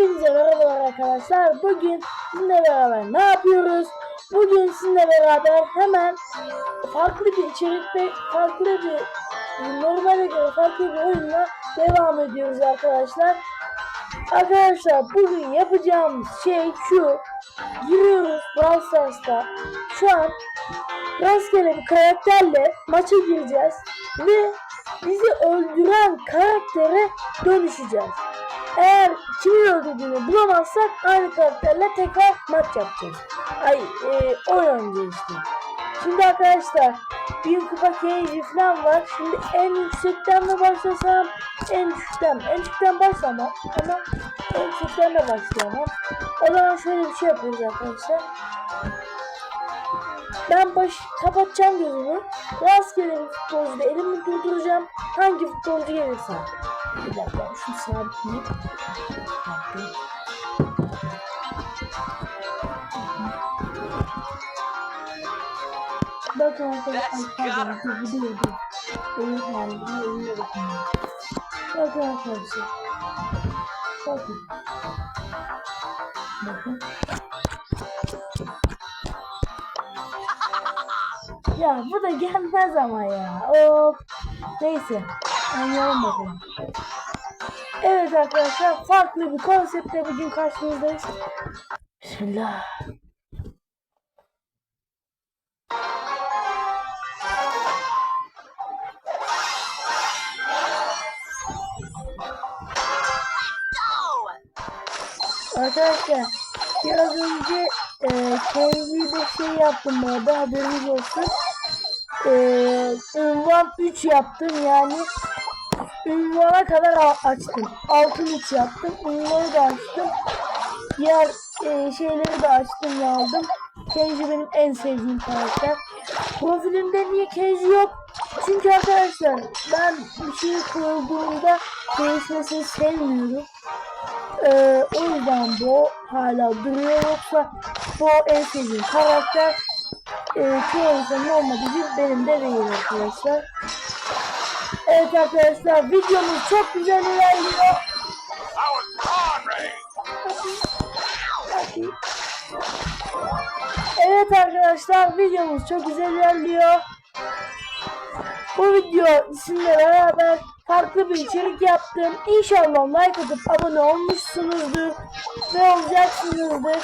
Hepinize merhabalar arkadaşlar. Bugün sizinle beraber ne yapıyoruz? Bugün sizinle beraber hemen farklı bir içerikte farklı bir normale göre farklı bir oyunla devam ediyoruz arkadaşlar. Arkadaşlar bugün yapacağımız şey şu. Giriyoruz Brawl Stars'ta. Şu an rastgele bir karakterle maça gireceğiz ve bizi öldüren karaktere dönüşeceğiz. Eğer kimin öldürdüğünü bulamazsak aynı karakterle tekrar maç yapacağız. Ay e, oynayacağız işte. Şimdi arkadaşlar bir kupa keyfi falan var. Şimdi en yüksekten mi başlasam en düşükten? En düşükten başlamam ama en yüksekten de başlayamam. O zaman şöyle bir şey yapıyoruz arkadaşlar. Ben baş kapatacağım gözümü. Rastgele bir futbolcuda elimi durduracağım. Hangi futbolcu gelirse. Bir dakika. Bir dakika. Bakın arkadaşlar. Benim yani bu oyuna bakın. Bakın arkadaşlar. Bakın. Bakın. Ya bu da gelmez ama ya. Of. Neyse. Oynayalım bakalım. Evet arkadaşlar farklı bir konseptle bugün karşınızdayız. Bismillah. Arkadaşlar biraz önce e, kendi de şey yaptım bu arada haberiniz olsun. E, ünvan 3 yaptım yani ünvana kadar açtım. Altın 3 yaptım. Ünvanı da açtım. Diğer e, şeyleri de açtım ve aldım. Kenji benim en sevdiğim karakter. Profilimde niye Kenji yok? Çünkü arkadaşlar ben bir şey kurduğumda değişmesini sevmiyorum. Ee, o yüzden bu hala duruyor yoksa bu en sevdiğim karakter e, çoğu insanın olmadığı gibi benim de değil arkadaşlar. Evet arkadaşlar videomuz çok güzel ilerliyor. Evet arkadaşlar videomuz çok güzel ilerliyor. Bu video sizinle beraber farklı bir içerik yaptım. İnşallah like atıp abone olmuşsunuzdur ve olacaksınızdır.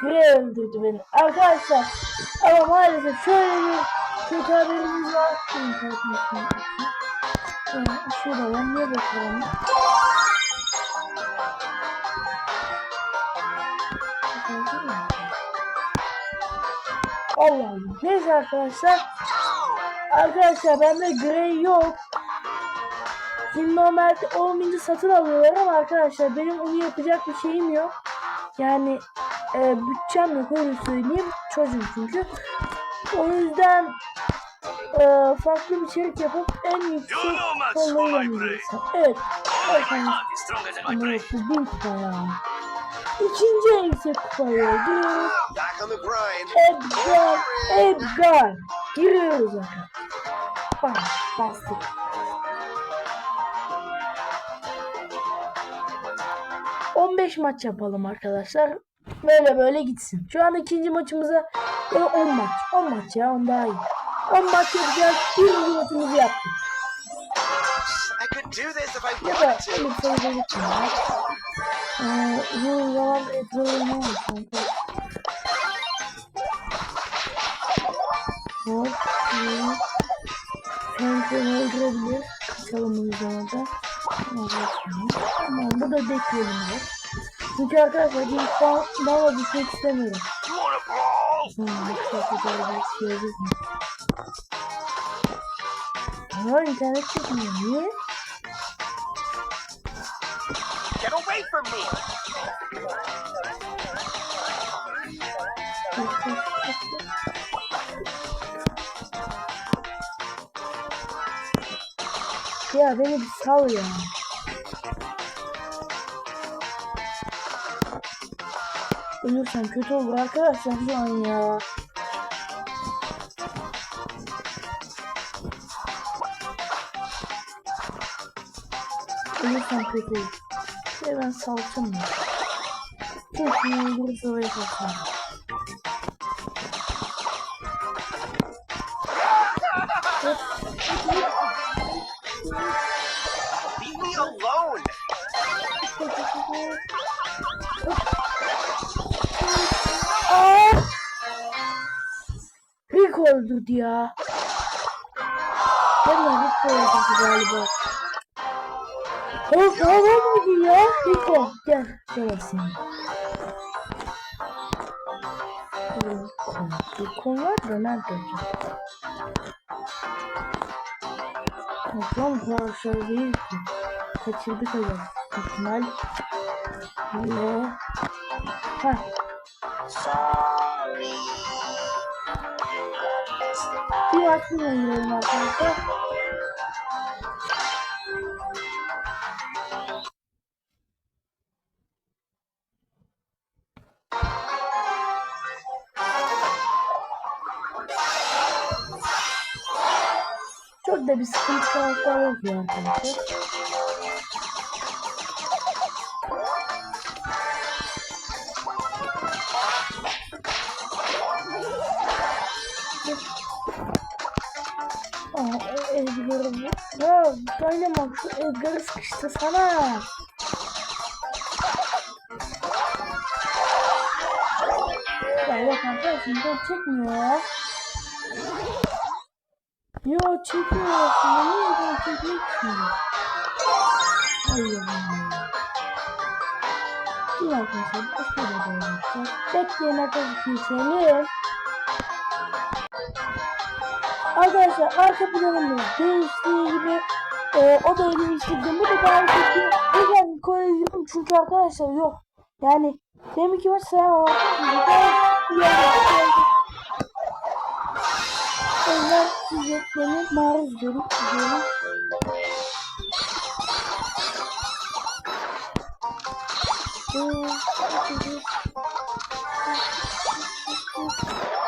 Gre öldürdü beni. Arkadaşlar ama maalesef şöyle bir kötü haberimiz var. Şurada ben niye bakıyorum? Allah Allah. Neyse arkadaşlar. Arkadaşlar bende Grey yok. Şimdi normalde olmayınca satın alıyorlar ama arkadaşlar benim onu yapacak bir şeyim yok. Yani e, bütçem yok öyle söyleyeyim. Çocuğum çünkü. O yüzden e, farklı bir içerik yapıp en yüksek oynayacağım. Evet. My Ama bu bin kupa ya. İkinci en yüksek kupaya giriyoruz. Edgar, Edgar. Giriyoruz arkadaşlar. Bak, bastık. ...15 maç yapalım arkadaşlar. Böyle böyle gitsin. Şu an ikinci maçımıza... ...böyle 10 maç. 10 maç ya, 10 daha iyi. 10 maç yapacağız. Birinci maçımızı yaptık. Ya da bir sayıda gitsin ya. Ee, zaman Edgar'ı ne olmuş kanka? Hop. Franklin'i öldürebilir. Yüzden orada. Tamam bu da bekleyelim. Çünkü arkadaşlar daha, daha düşmek istemiyorum. Ama internet çekmiyor. Niye? Get away from me. Ya beni bir sal ya. Ölürsem kötü olur arkadaşlar şu an ya. Ölürsem kötü olur. Şöyle ben salsam mı? İyi bir oraya salsam. Leave me alone. öldürdü ya. Ben de Rick öldürdü galiba. Of ne oldu ya? Rico gel. Gel seni. Rico var da nerede acaba? Toplam parça değil ki. Kaçırdık acaba. İhtimal. Ve... Heh. Aklına girelim arkadaşlar. Çok da bir sıkıntı karakter yok arkadaşlar. Edgar'ı. Ya Dynamite şu Edgar'ı sıkıştı sana. Ya yok arkadaşım çekmiyor. Yo çekiyor aslında. Niye ben çekmek istiyorum? Hayır. Dur arkadaşlar başka bir şey yapacağız. Bekleyin arkadaşlar keselim. Arkadaşlar arka planımız değiştiği gibi e, o da değiştirdim. Bu da daha kötü. Neden koyuyorum çünkü arkadaşlar yok. Yani demek ki maç sayamam. O yüzden size beni maruz görüp gidiyorum.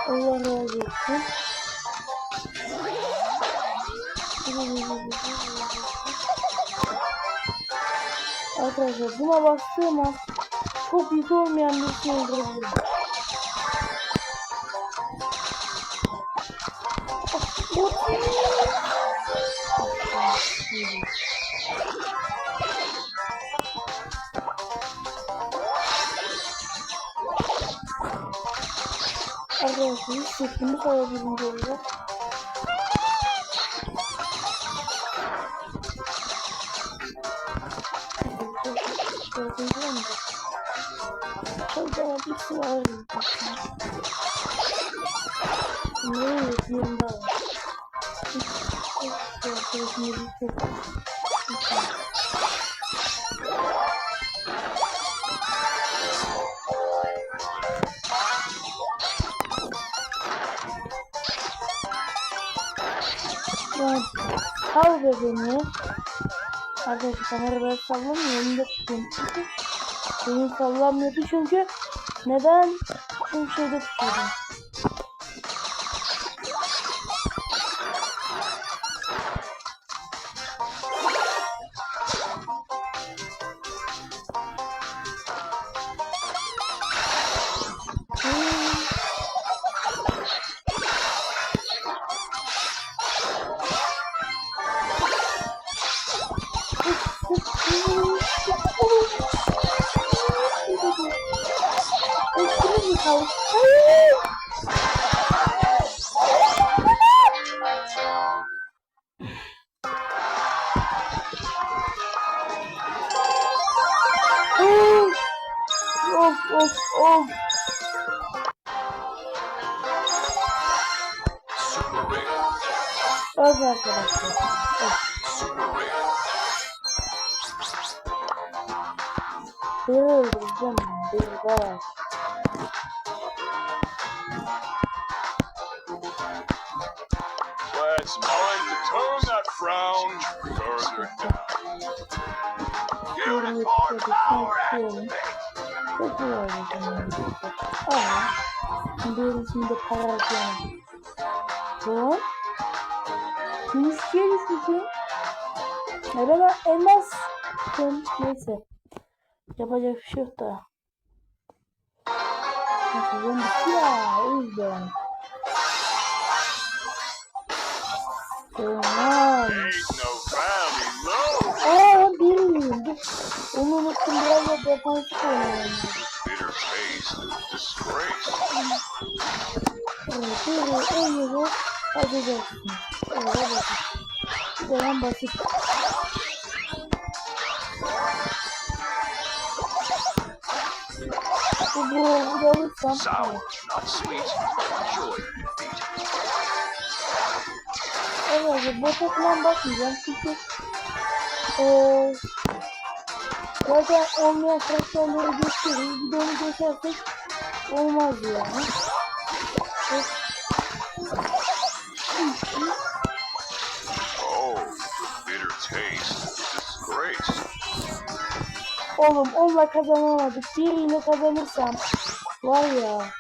Allah razı olsun. Arkadaşlar buna bastığım an çok yük olmayan bir şey öldürebilirim. Arkadaşlar hiç koyabilirim böyle. Gördüğünüz Su var. Ne yapayım ben? Ya, Al be beni. Arkadaşlar kamera ben sallamıyor. Önümde tutayım. Çünkü Beni sallamıyordu çünkü neden? Çünkü şeyde tutuyordum. of of of. Evet arkadaşlar. Evet. Beni öldüreceğim. Beni bayağı. Let's mind the tone that frown. Further down. Give it more power activate. Çok iyi oldu. Ama birisinde para harcayalım. Bu. Gümüşçüye düşmüşüm. Ben elmas. Neyse. Yapacak bir şey yok da. Ben düştü ya. O yüzden. Tamam. Aa? Dur. Onu unuttum. Biraz da defansif oynayalım. Evet, böyle yapacaksın. Öyle bakın. Bu da basit. Bu bu da alırsam. Evet. Evet, bota falan bakmayacağım çünkü eee zaten olmayan karakterleri gösteriyoruz. Bir de onu göstersek olmaz yani. Oh, the bitter taste, disgrace. Oğlum onunla kazanamadık. Biriyle kazanırsam var ya.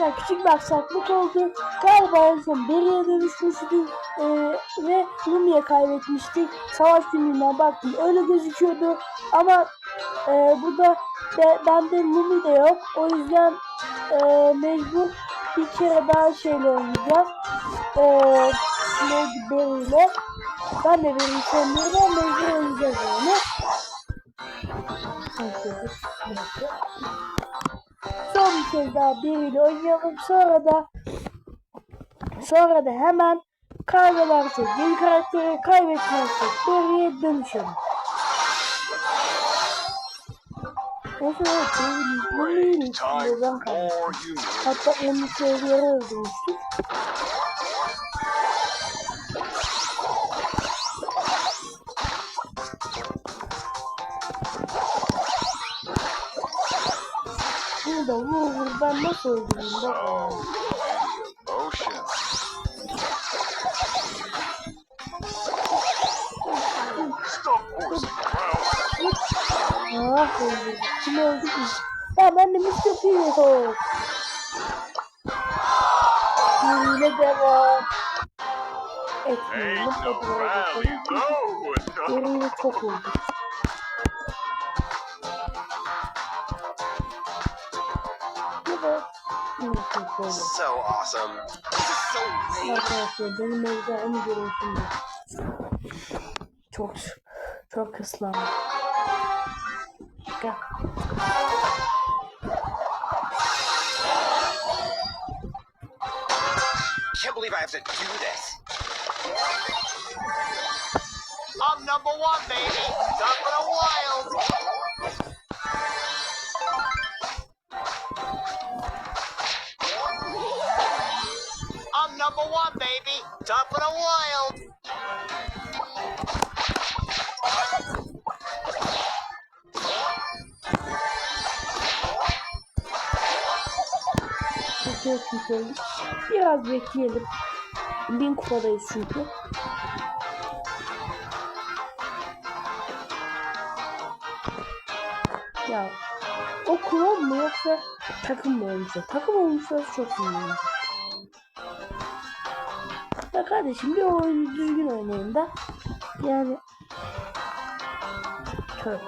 Arkadaşlar küçük bir aksaklık oldu. Galiba en son Beri'ye dönüşmüştük ee, ve Lumi'ye kaybetmiştik. Savaş günlüğünden baktım öyle gözüküyordu. Ama e, burada de, bende Lumi de yok. O yüzden e, mecbur bir kere daha şeyle oynayacağız. E, neydi Beri'yle. Ben de Beri'yi sevmiyorum mecbur oynayacağız yani. Neyse, neyse. Son bir kez daha biriyle oynayalım. Sonra da sonra da hemen kaybedersek yeni karakteri kaybetmezsek geriye dönüşelim. Evet benim bu neymiş? Time Neden for kaybettim? more humility. Hatta 10 seviyere öldürmüştük. Da vur ben nasıl öldüreyim bak. Ah öldürdük. Kim öldü ki? Ya ben de Mr. P oldum. Yine devam. Enough. Yerinde çok oldu. Yine. So awesome. This is so lame. Arkadaşlar benim evde en görüntümde. Çok çok ıslandım. Gel. Can't believe I have to do this. I'm number one, baby. Done for the wild. Number one, baby. Done for the wild. Biraz bekleyelim. Bin kupadayız çünkü. Ya o kural mı yoksa takım mı olmuşlar? Takım olmuşlar çok iyi olmuş. Ya kardeşim bir oyunu düzgün oynayın da yani Tövbe.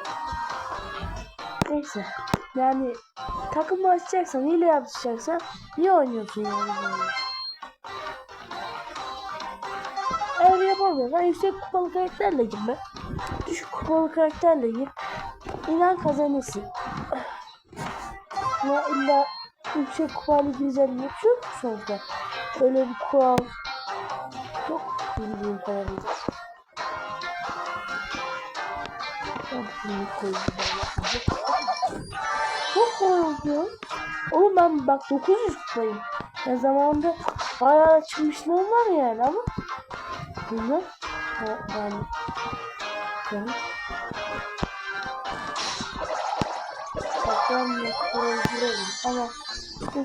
Neyse. Yani takımı açacaksan, hile yapacaksan niye oynuyorsun yani böyle? Eğer yapamıyorsan yüksek kupalı karakterle girme. Düşük kupalı karakterle gir. İnan kazanırsın. Ya illa yüksek kupalı gireceğim diye bir şey sonuçta. Öyle bir kural Ben bunu ben yapayım. Çok kolay oldu. Oğlum ben bak 900 kupayım. Ya zamanında bayağı açmışlığım var yani ama. Ha, ben ben yok girelim ama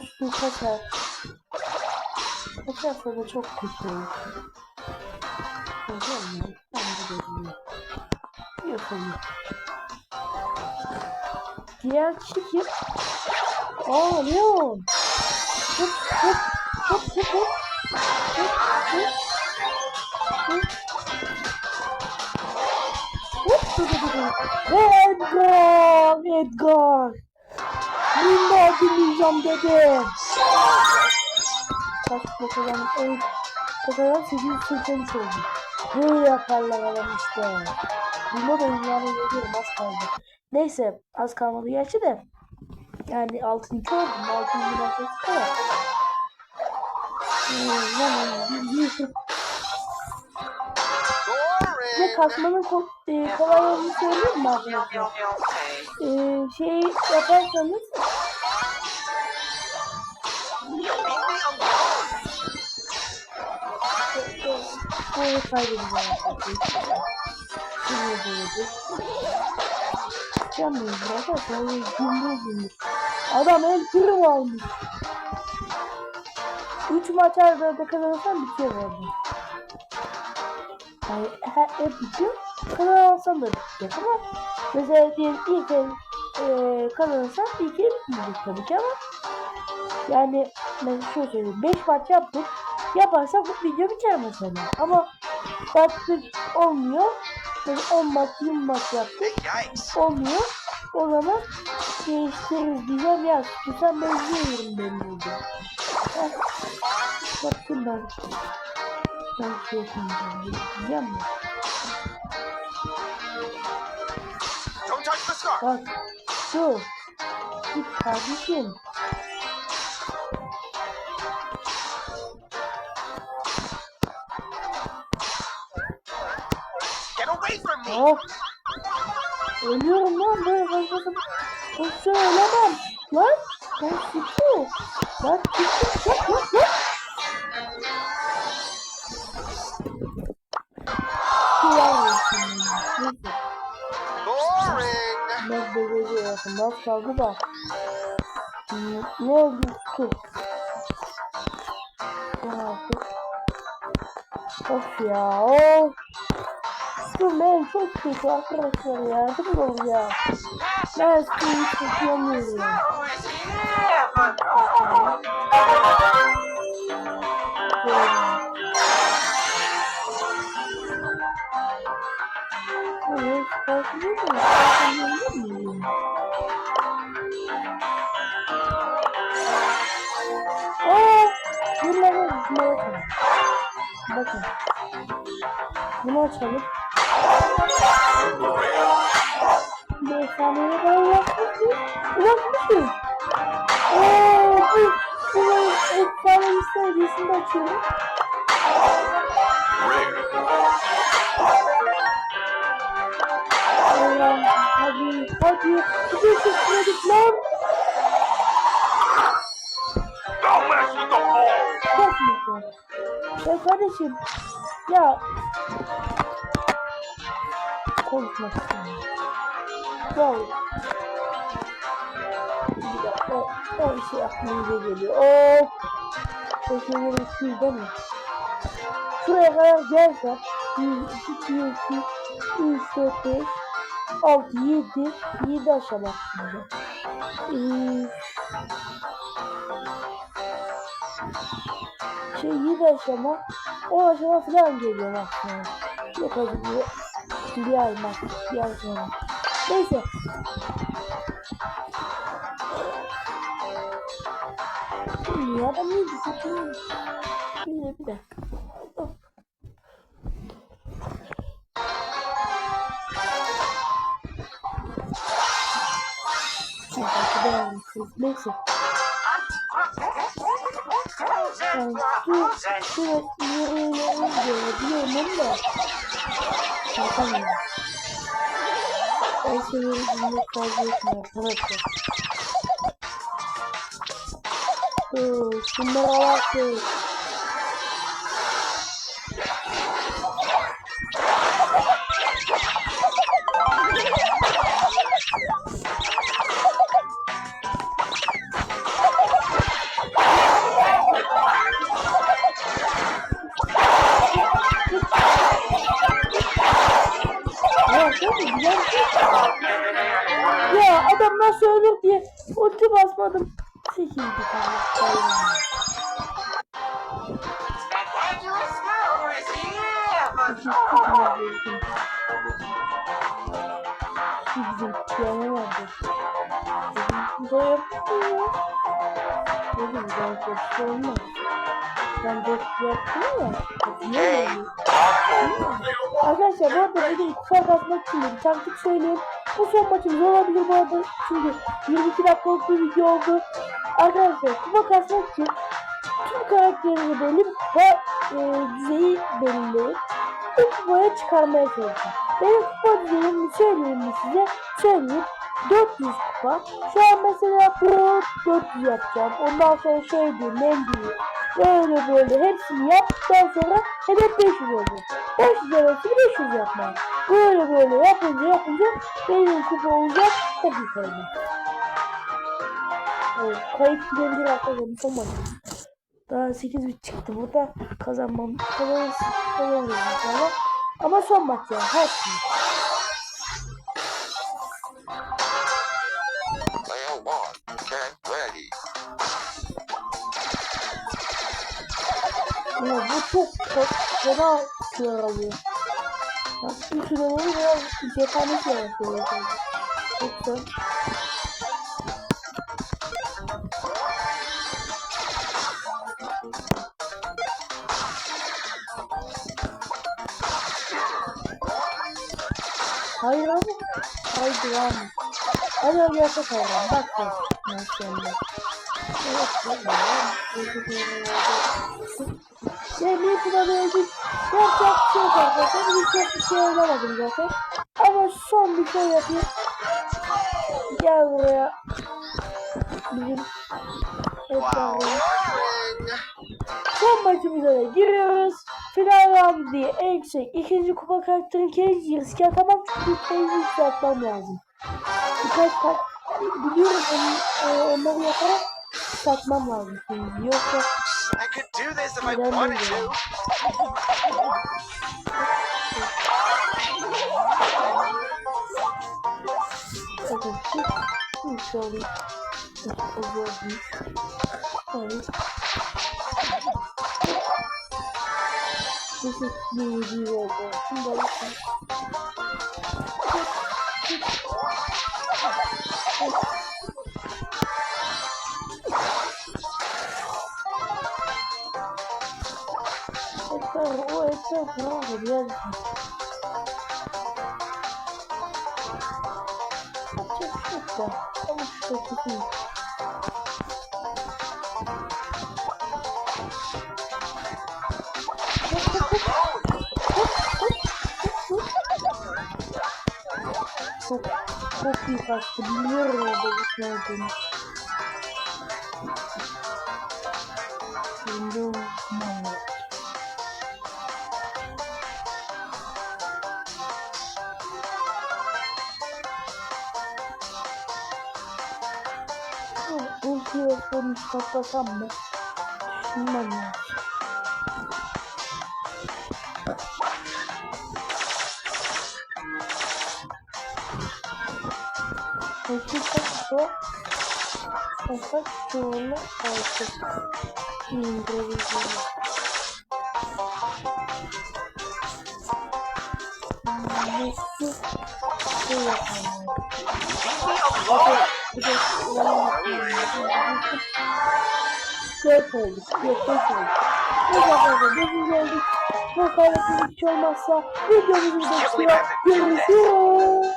üstü kaçar. Kaçarsa da çok kötü olur. Ya ben de görünüyor. Yok onu. Diğer kişi kim? Aa Leon. Hop hop hop hop hop. Hop hop. Hop. Hop dur. Ve Edgar. Edgar. Minna dinleyeceğim dedim. Kaç bakalım. Evet. Bakalım 883 oldu. Böyle yaparlar adam işte. Bunda da dünyada geliyorum az kaldı. Neyse az kalmadı gerçi de. Yani altın iki oldu. Altın bir nasıl kadar. Hmm, yani bir- Ve kasmanın ko- e, kolay olduğunu söyleyeyim mi arkadaşlar? E, şey yaparsanız Böyle kaybedeceğim. Şimdi böyle. Canım gümbür. Adam el kırım almış. 3 maç arda arda kazanırsan bitiyor arada. Yani her, hep bitiyor. Kazanırsan da bitecek ama mesela diyelim ilk el e, kazanırsan ilk el bitmeyecek tabii ki ama yani ben şöyle söyleyeyim 5 maç yaptık yaparsak bu video biter mesela. Ama baktık olmuyor. Böyle 10 maç 20 maç yaptık. Olmuyor. O zaman değiştiririz diyeceğim. Ya tutan ben izliyorum benim burada. Bakın ben. Ben şey touch the scarf. bak şu git kardeşim Of. Ölüyorum lan böyle fazla Pozisyon olamam. Lan. Lan çıktı. Lan çıktı. Lan lan lan. Ben bebeği yaptım. Az kaldı da. Ne oldu? Yaptı? Of ya. Of. Kötü arkadaşlar ya. Yardım olun ya. Ben suyu tutamıyorum. Evet, farklı mi? Farklı mi? Aa, bunları bunları açalım. Bakın. Bunu açalım. Bir efsaneye kadar ulaşmışız. Ulaşmışız. Ooo bu bu efsane seviyesini de açıyorum. Allah'ım hadi hadi. Bir sıçradık lan. Çok mutlu. Ya kardeşim ya konuşmak istemiyorum. Gel. Bir dakika. O, o şey aklımıza geliyor. Of. Şeyleri istiyor değil mi? Şuraya kadar gelsem 1, 2, 2, 3, 4, 5, 6, 7, 7 aşama. Ee, şey 7 aşama 10 aşama falan geliyor aslında. Yok bu bir ay bak bir ay sonra. Neyse. Ya ben ne diyeceğim? Bir de bir dakika. Hop. Şimdi beğenmişsiniz. Neyse. Yani şu, şu yürüyüşleri görebiliyorum da. Yapamıyorum. Ben seni yüzünde kaybetmiyorum arkadaşlar. Dur, şunlara de. Dedim ben şey olmaz. Ben de yaptım ya. Böyle? Arkadaşlar bu arada videoyu kısa atmak için de bir taktik söyleyeyim. Bu son maçımız olabilir bu arada. Çünkü 22 dakikalık bir video oldu. Arkadaşlar kupa kasmak için tüm karakterleri belli bir kupa e, düzeyi belirleyip bu kupaya çıkarmaya çalışın. Benim kupa düzeyimi söyleyeyim mi size? Söyleyeyim. 400 kupa. Şu an mesela Pro 400 yapacağım. Ondan sonra şey diyeyim, Mendy'yi. Böyle böyle hepsini yaptıktan sonra hedef 500 olacak. 500 arası 500 yapmam. Böyle böyle yapınca yapınca benim kupa olacak çok yukarıda. Evet, kayıp gidebilir arkadaşlar maçı. Daha 8 bit çıktı burada kazanmam kazanırız kazanırız. Ama son maç yani her şey. Çok çok fena şeyler alıyor. Ya bir süre olur biraz cephane. Çok güzel. Hayır abi. Hayır devam. Hadi hadi yasa kavram. Bak bak. Maşallah. Evet, evet. Yemeği kullanıyorduk. Yapacak bir şey yok arkadaşlar. Çok bir şey oynamadım zaten. Ama son bir şey yapayım. Gel buraya. Bizim. Warning! Son maçımıza da giriyoruz. Final round diye en yüksek ikinci kupa karakterin kendi yarısı tamam çünkü kendi yükseltmem lazım. Birkaç tak biliyorum onu, e, onları yaparak satmam lazım şimdi. Yoksa I could do this if I wanted to. bakın şu şu şöyle gördünüz. Hayır. This is. Şimdi bakın. Çok iyi kaçtı. Biliyorum orada bir şey olduğunu. Şimdi unutmam lazım. iki sonuç toplasam mı? Düşünmem lazım. Peki kaç bu? Kaç çoğunlu altı. İndirebilirim. Nasıl şey? Bir de Dört olduk. Dört olduk. Bu kadar da bizim geldik. Bu kadar hiç olmazsa videomuzu bekliyor. Görüşürüz.